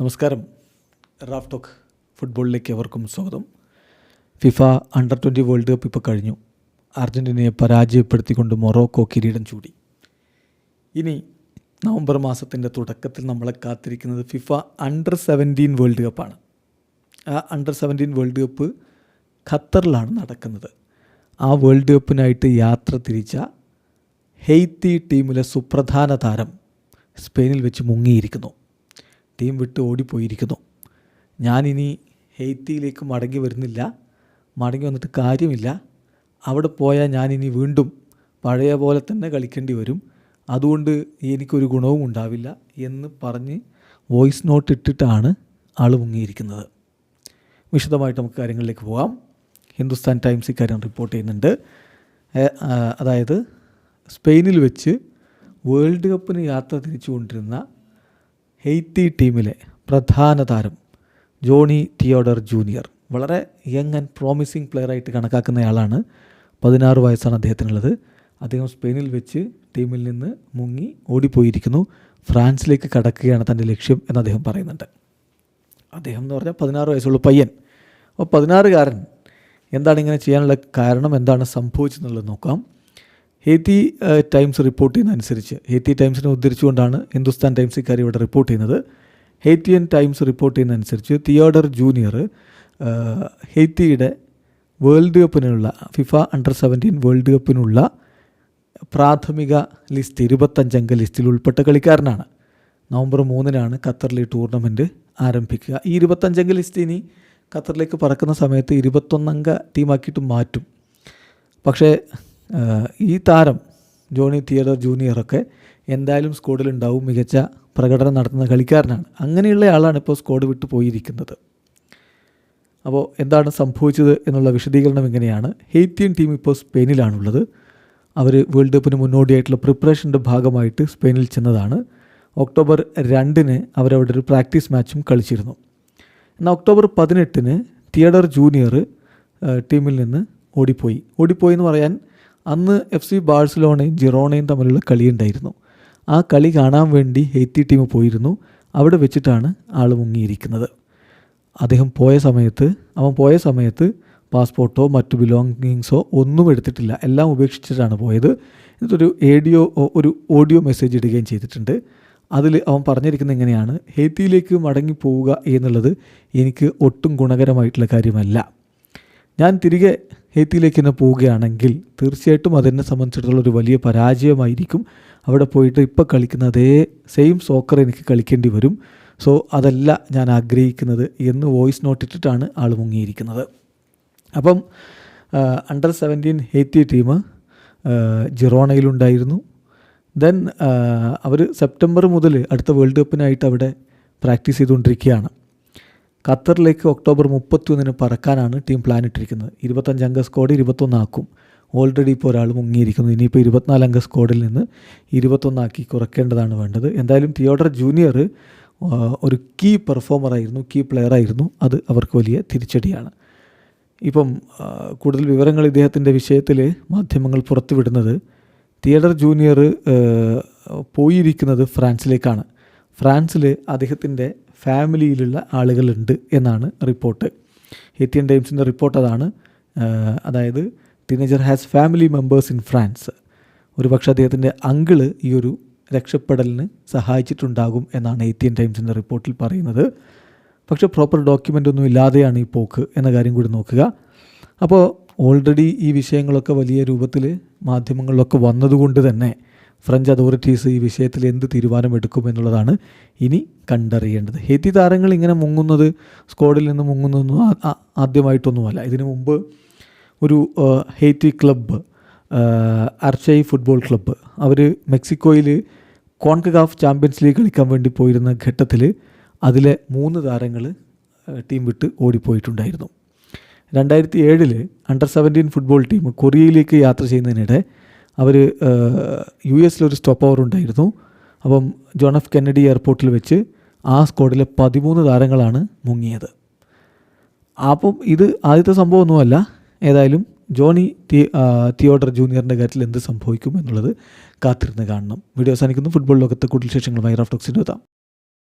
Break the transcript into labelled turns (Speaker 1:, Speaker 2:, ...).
Speaker 1: നമസ്കാരം. Raf talk ഫുട്ബോളിലേക്ക് എവർക്കും സ്വാഗതം. FIFA under twenty world cup ഇപ്പോൾ കഴിഞ്ഞു. അർജന്റീനയെ പരാജയപ്പെടുത്തിക്കൊണ്ട് മൊറോക്കോ കിരീടം ചൂടി. ഇനി നവംബർ മാസത്തിന്റെ തുടക്കത്തിൽ നമ്മളെ കാത്തിരിക്കുന്നത് ഫിഫ അണ്ടർ സെവന്റീൻ വേൾഡ് കപ്പാണ് ആ അണ്ടർ സെവന്റീൻ വേൾഡ് കപ്പ് ഖത്തറിലാണ് നടക്കുന്നത്. ആ വേൾഡ് കപ്പിനായിട്ട് യാത്ര തിരിച്ച ഹെയ്ത്തി ടീമിലെ സുപ്രധാന താരം സ്പെയിനിൽ വെച്ച് മുങ്ങിയിരിക്കുന്നു. ടീം വിട്ട് ഓടിപ്പോയിരിക്കുന്നു. ഞാനിനി ഹെയ്ത്തിയിലേക്ക് മടങ്ങി വരുന്നില്ല. മടങ്ങി വന്നിട്ട് കാര്യമില്ല. അവിടെ പോയാൽ ഞാനിനി വീണ്ടും പഴയ പോലെ തന്നെ കളിക്കേണ്ടി വരും. അതുകൊണ്ട് എനിക്കൊരു ഗുണവും ഉണ്ടാവില്ല എന്ന് പറഞ്ഞ് വോയിസ് നോട്ട് ഇട്ടിട്ടാണ് ആൾ മുങ്ങിയിരിക്കുന്നത്. വിശദമായിട്ട് നമുക്ക് കാര്യങ്ങളിലേക്ക് പോകാം. ഹിന്ദുസ്ഥാൻ ടൈംസ് ഇക്കാര്യം റിപ്പോർട്ട് ചെയ്യുന്നുണ്ട്. അതായത് സ്പെയിനിൽ വെച്ച് വേൾഡ് കപ്പിന് യാത്ര തിരിച്ചുകൊണ്ടിരുന്ന ഹെയ്ത്തി ടീമിലെ പ്രധാന താരം ജോണി തിയോഡർ ജൂനിയർ. വളരെ യങ് ആൻഡ് പ്രോമിസിങ് പ്ലെയറായിട്ട് കണക്കാക്കുന്നയാളാണ്. പതിനാറ് വയസ്സാണ് അദ്ദേഹത്തിനുള്ളത്. അദ്ദേഹം സ്പെയിനിൽ വെച്ച് ടീമിൽ നിന്ന് മുങ്ങി ഓടിപ്പോയിരിക്കുന്നു. ഫ്രാൻസിലേക്ക് കടക്കുകയാണ് തന്റെ ലക്ഷ്യം എന്ന് അദ്ദേഹം പറയുന്നുണ്ട്. അദ്ദേഹം എന്ന് പറഞ്ഞാൽ പതിനാറ് വയസ്സുള്ള പയ്യൻ. അപ്പോൾ പതിനാറുകാരൻ എന്താണ് ഇങ്ങനെ ചെയ്യാനുള്ള കാരണം? എന്താണ് സംഭവിച്ചെന്നുള്ളത് നോക്കാം. ഹേത്തി ടൈംസ് റിപ്പോർട്ട് ചെയ്യുന്നതനുസരിച്ച്. ഹേത്തി ടൈംസിനെ ഉദ്ധരിച്ചുകൊണ്ടാണ് ഹിന്ദുസ്ഥാൻ ടൈംസ് ഇക്കാര്യം ഇവിടെ റിപ്പോർട്ട് ചെയ്യുന്നത്. ഹേത്തിയൻ ടൈംസ് റിപ്പോർട്ട് ചെയ്യുന്നതനുസരിച്ച് തിയോഡർ ജൂനിയർ ഹേത്തിയുടെ വേൾഡ് കപ്പിനുള്ള ഫിഫ അണ്ടർ സെവന്റീൻ വേൾഡ് കപ്പിനുള്ള പ്രാഥമിക ലിസ്റ്റ് ഇരുപത്തഞ്ചംഗ ലിസ്റ്റിൽ ഉൾപ്പെട്ട കളിക്കാരനാണ്. നവംബർ മൂന്നിനാണ് ഖത്തറിലെ ടൂർണമെന്റ് ആരംഭിക്കുക. ഈ ഇരുപത്തഞ്ചംഗ ലിസ്റ്റ് ഇനി ഖത്തറിലേക്ക് പറക്കുന്ന സമയത്ത് ഇരുപത്തൊന്നംഗ ടീമാക്കിയിട്ട് മാറ്റും. പക്ഷേ ഈ താരം ജോണി തിയേറ്റർ ജൂനിയറൊക്കെ എന്തായാലും സ്കോഡിലുണ്ടാവും മികച്ച പ്രകടനം നടത്തുന്ന കളിക്കാരനാണ്. അങ്ങനെയുള്ള ആളാണ് ഇപ്പോൾ സ്കോഡ് വിട്ടു പോയിരിക്കുന്നത്. അപ്പോൾ എന്താണ് സംഭവിച്ചത് എന്നുള്ള വിശദീകരണം ഇങ്ങനെയാണ്. ഹെയ്ത്തിയൻ ടീം ഇപ്പോൾ സ്പെയിനിലാണുള്ളത്. അവർ വേൾഡ് കപ്പിന് മുന്നോടിയായിട്ടുള്ള പ്രിപ്പറേഷന്റെ ഭാഗമായിട്ട് സ്പെയിനിൽ ചെന്നതാണ്. ഒക്ടോബർ രണ്ടിന് അവരവിടെ ഒരു പ്രാക്ടീസ് മാച്ചും കളിച്ചിരുന്നു. എന്നാൽ ഒക്ടോബർ പതിനെട്ടിന് തിയഡർ ജൂനിയർ ടീമിൽ നിന്ന് ഓടിപ്പോയി. ഓടിപ്പോയി എന്ന് പറയാൻ അന്ന് എഫ് സി ബാഴ്സലോണയും ജിറോണയും തമ്മിലുള്ള കളിയുണ്ടായിരുന്നു ആ കളി കാണാൻ വേണ്ടി ഹെയ്ത്തി ടീം പോയിരുന്നു. അവിടെ വെച്ചിട്ടാണ് ആൾ മുങ്ങിയിരിക്കുന്നത്. അദ്ദേഹം പോയ സമയത്ത് അവൻ പോയ സമയത്ത് പാസ്പോർട്ടോ മറ്റു ബിലോങ്ങിങ്സോ ഒന്നും എടുത്തിട്ടില്ല. എല്ലാം ഉപേക്ഷിച്ചിട്ടാണ് പോയത്. എന്നിട്ടൊരു ഏഡിയോ ഒരു ഓഡിയോ മെസ്സേജ് ഇടുകയും ചെയ്തിട്ടുണ്ട്. അതിൽ അവൻ പറഞ്ഞിരിക്കുന്നത് എങ്ങനെയാണ്? ഹെയ്ത്തിയിലേക്ക് മടങ്ങി പോവുക എന്നുള്ളത് എനിക്ക് ഒട്ടും ഗുണകരമായിട്ടുള്ള കാര്യമല്ല. ഞാൻ തിരികെ ഹെയ്ത്തിയിലേക്ക് തന്നെ പോവുകയാണെങ്കിൽ തീർച്ചയായിട്ടും അതെന്നെ സംബന്ധിച്ചിടത്തോളം ഒരു വലിയ പരാജയമായിരിക്കും. അവിടെ പോയിട്ട് ഇപ്പോൾ കളിക്കുന്ന അതേ സെയിം സോക്കർ എനിക്ക് കളിക്കേണ്ടി വരും. സോ അതല്ല ഞാൻ ആഗ്രഹിക്കുന്നത് എന്ന് വോയിസ് നോട്ട് ഇട്ടിട്ടാണ് ആൾ മുങ്ങിയിരിക്കുന്നത്. അപ്പം അണ്ടർ സെവന്റീൻ ഹെയ്ത്തി ടീം ജിറോണയിലുണ്ടായിരുന്നു. ദെൻ അവർ സെപ്റ്റംബർ മുതൽ അടുത്ത വേൾഡ് കപ്പിനായിട്ട് അവിടെ പ്രാക്ടീസ് ചെയ്തുകൊണ്ടിരിക്കുകയാണ്. ഖത്തറിലേക്ക് ഒക്ടോബർ മുപ്പത്തിയൊന്നിന് പറക്കാനാണ് ടീം പ്ലാൻ ഇട്ടിരിക്കുന്നത്. ഇരുപത്തഞ്ചംഗ സ്ക്വാഡ് ഇരുപത്തൊന്നാക്കും ഓൾറെഡി ഇപ്പോൾ ഒരാൾ മുങ്ങിയിരിക്കുന്നു. ഇനിയിപ്പോൾ അംഗ സ്ക്വാഡിൽ നിന്ന് ഇരുപത്തൊന്നാക്കി കുറയ്ക്കേണ്ടതാണ് വേണ്ടത്. എന്തായാലും തിയോഡർ ജൂനിയർ ഒരു കീ പെർഫോമറായിരുന്നു കീ പ്ലെയറായിരുന്നു അത് അവർക്ക് വലിയ തിരിച്ചടിയാണ്. ഇപ്പം കൂടുതൽ വിവരങ്ങൾ ഇദ്ദേഹത്തിന്റെ വിഷയത്തിൽ മാധ്യമങ്ങൾ പുറത്തുവിടുന്നത് തിയേറ്റർ ജൂനിയർ പോയിരിക്കുന്നത് ഫ്രാൻസിലേക്കാണ്. ഫ്രാൻസിൽ അദ്ദേഹത്തിന്റെ ഫാമിലിയിലുള്ള ആളുകളുണ്ട് എന്നാണ് റിപ്പോർട്ട്. എത്തിയൻ ടൈംസിന്റെ റിപ്പോർട്ട് അതാണ്. അതായത് teenager has family members in France ഒരുപക്ഷെ അദ്ദേഹത്തിന്റെ അങ്കിൾ ഈ ഒരു രക്ഷപ്പെടലിന് സഹായിച്ചിട്ടുണ്ടാകും എന്നാണ് ഏത്യൻ ടൈംസിന്റെ റിപ്പോർട്ടിൽ പറയുന്നത്. പക്ഷേ പ്രോപ്പർ ഡോക്യുമെന്റ് ഒന്നും ഇല്ലാതെയാണ് ഈ പോക്ക് എന്ന കാര്യം കൂടി നോക്കുക. അപ്പോൾ ഓൾറെഡി ഈ വിഷയങ്ങളൊക്കെ വലിയ രൂപത്തിൽ മാധ്യമങ്ങളിലൊക്കെ വന്നതുകൊണ്ട് തന്നെ ഫ്രഞ്ച് അതോറിറ്റീസ് ഈ വിഷയത്തിൽ എന്ത് തീരുമാനമെടുക്കും എന്നുള്ളതാണ് ഇനി കണ്ടറിയേണ്ടത്. ഹെത്തി താരങ്ങൾ ഇങ്ങനെ മുങ്ങുന്നത് സ്ക്വാഡിൽ നിന്ന് മുങ്ങുന്നതൊന്നും ആദ്യമായിട്ടൊന്നുമല്ല. ഇതിനു മുമ്പ് ഒരു ഹെയ്ത്തി ക്ലബ്ബ് അർച്ചൈ ഫുട്ബോൾ ക്ലബ്ബ് അവർ മെക്സിക്കോയിൽ കോൺകഗാഫ് ചാമ്പ്യൻസ് ലീഗ് കളിക്കാൻ വേണ്ടി പോയിരുന്ന ഘട്ടത്തിൽ അതിലെ മൂന്ന് താരങ്ങൾ ടീം വിട്ട് ഓടിപ്പോയിട്ടുണ്ടായിരുന്നു. രണ്ടായിരത്തി ഏഴിൽ അണ്ടർ സെവന്റീൻ ഫുട്ബോൾ ടീം കൊറിയയിലേക്ക് യാത്ര ചെയ്യുന്നതിനിടെ അവർ യു എസിലൊരു സ്റ്റോപ്പ് ഓവർ ഉണ്ടായിരുന്നു. അപ്പം ജോൺ എഫ് കെന്നഡി എയർപോർട്ടിൽ വെച്ച് ആ സ്ക്വാഡിലെ പതിമൂന്ന് താരങ്ങളാണ് മുങ്ങിയത്. അപ്പം ഇത് ആദ്യത്തെ സംഭവമൊന്നുമല്ല. ഏതായാലും ജോണി തിയോഡർ ജൂനിയറിന്റെ കാര്യത്തിൽ എന്ത് സംഭവിക്കും എന്നുള്ളത് കാത്തിരുന്ന് കാണണം. വീഡിയോ അവസാനിക്കുന്നു. ഫുട്ബോൾ ലോകത്തെ കൂടുതൽ വിശേഷങ്ങളുമായി റഫ്ടോക്സിന്റെ എത്താം.